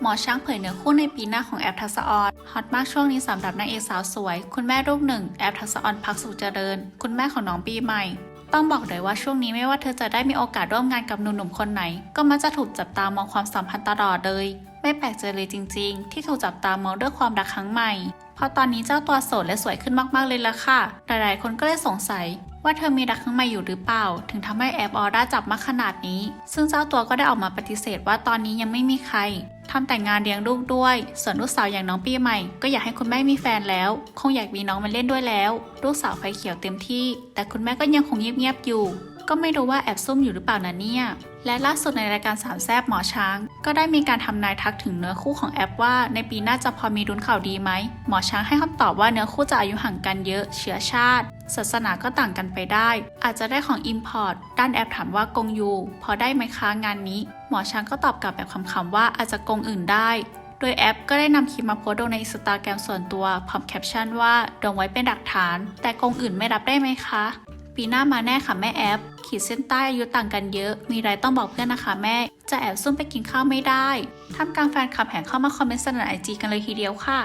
หมอช้างเผยเนื้อคู่ในปีหน้าของแอปทักษออนฮอตมากช่วงนี้สำหรับนางเอกสาวสวย คุณแม่ลูกหนึ่งแอปทักษออนพักสุขเจริญ คุณแม่ของน้องปีใหม่ ต้องบอกเลยว่าช่วงนี้ไม่ว่าเธอจะได้มีโอกาสร่วมงานกับหนุ่มๆคนไหน ก็มักจะถูกจับตามองความสัมพันธ์ตลอดเลย ไม่แปลกใจเลยจริง ๆ ที่ถูกจับตามองเรื่องความรักครั้งใหม่เพราะตอนนี้เจ้าตัวโสดและสวยขึ้นมากๆเลยละค่ะ หลายๆคนก็เลยสงสัยว่าเธอมีรักครั้งใหม่อยู่หรือเปล่า ถึงทำให้แอปออร่าจับมากขนาดนี้ ซึ่งเจ้าตัวก็ได้ออกมาปฏิเสธว่าตอนนี้ยังไม่มีใคร ทำแต่งงานเลี้ยงลูกด้วย ส่วนลูกสาวอย่างน้องปีใหม่ ก็อยากให้คุณแม่มีแฟนแล้ว คงอยากมีน้องมาเล่นด้วยแล้ว ลูกสาวไฟเขียวเต็มที่ แต่คุณแม่ก็ยังคงเงียบๆอยู่ ก็ไม่รู้ว่าแอบซุ่มอยู่หรือเปล่านะเนี่ย และล่าสุดในรายการสามแซบหมอช้าง ก็ได้มีการทำนายทักถึงเนื้อคู่ของแอปว่า ในปีหน้าจะพอมีรุนข่าวดีไหม หมอช้างให้คำตอบว่าเนื้อคู่จะอายุห่างกันเยอะเชื้อชาติ ศาสนาก็ต่างกันไปได้ อาจจะได้ของ Import ด้านแอปถามว่ากงยู พอได้ไหมคะงานนี้ หมอช้างก็ตอบกลับแบบคำๆว่าอาจจะกงอื่นได้โดยแอปก็ได้นำคลิปมาโพสต์ลงในอินสตาแกรมส่วนตัวพร้อมแคปชั่นว่าดองไว้เป็นหลักฐาน แต่กงอื่นไม่รับได้ไหมคะ ปีหน้ามาแน่ค่ะแม่แอป ขีดเส้นใต้อายุต่างกันเยอะ มีไรต้องบอกเพื่อนนะคะแม่ จะแอบซุ่มไปกินข้าวไม่ได้ท่ามกลางแฟนคลับแห่เข้ามาคอมเมนต์สนันไอจีกันเลยทีเดียวค่ะ